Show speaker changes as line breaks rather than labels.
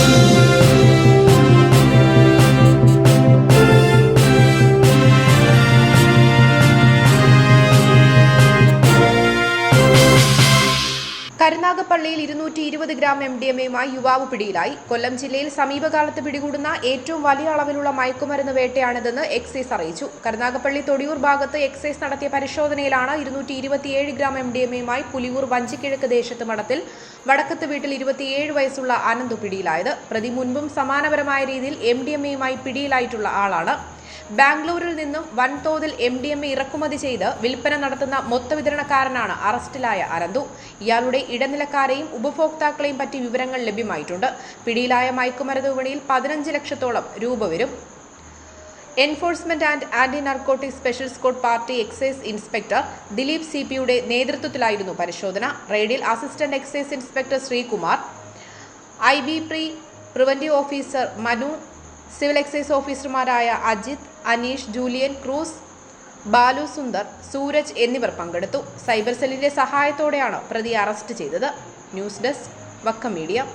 Thank you. കരുനാഗപ്പള്ളിയിൽ ഇരുന്നൂറ്റി ഇരുപത് gram M D M എയുമായി യുവാവ് പിടിയിലായി. കൊല്ലം ജില്ലയിൽ സമീപകാലത്ത് പിടികൂടുന്ന ഏറ്റവും വലിയ അളവിലുള്ള മയക്കുമരുന്ന് വേട്ടയാണിതെന്ന് എക്സൈസ് അറിയിച്ചു. കരുനാഗപ്പള്ളി തൊടിയൂർ ഭാഗത്ത് എക്സൈസ് നടത്തിയ പരിശോധനയിലാണ് ഇരുന്നൂറ്റി ഇരുപത്തിയേഴ് ഗ്രാം എം ഡി എം എയുമായി പുലിയൂർ വഞ്ചിക്കിഴക്ക് ദേശത്ത് മഠത്തിൽ വടക്കത്ത് വീട്ടിൽ ഇരുപത്തിയേഴ് വയസ്സുള്ള അനന്തു പിടിയിലായത്. പ്രതി മുൻപും സമാനപരമായ രീതിയിൽ എം ഡി എം എയുമായി പിടിയിലായിട്ടുള്ള ആളാണ്. ബാംഗ്ലൂരിൽ നിന്നും വൻതോതിൽ എം ഡി എം ഇറക്കുമതി ചെയ്ത് വിൽപ്പന നടത്തുന്ന മൊത്തവിതരണക്കാരനാണ് അറസ്റ്റിലായ അരന്തു ഇയാളുടെ ഇടനിലക്കാരെയും ഉപഭോക്താക്കളെയും പറ്റി വിവരങ്ങൾ ലഭ്യമായിട്ടുണ്ട്. പിടിയിലായ മയക്കുമരുന്ന് വിപണിയിൽ പതിനഞ്ച് ലക്ഷത്തോളം രൂപ വരും. Enforcement and anti narcotic special squad party excise inspector Dileep C പിയുടെ നേതൃത്വത്തിലായിരുന്നു പരിശോധന. റെയ്ഡിൽ assistant excise inspector Sreekumar I B pre preventive officer Manu civil excise ഓഫീസർമാരായ അജിത് അനീഷ് ജൂലിയൻ ക്രൂസ് ബാലു സുന്ദർ സൂരജ് എന്നിവർ പങ്കെടുത്തു. സൈബർ സെല്ലിന്റെ സഹായത്തോടെയാണ് പ്രതി അറസ്റ്റ് ചെയ്തത്. News desk Vakkom media.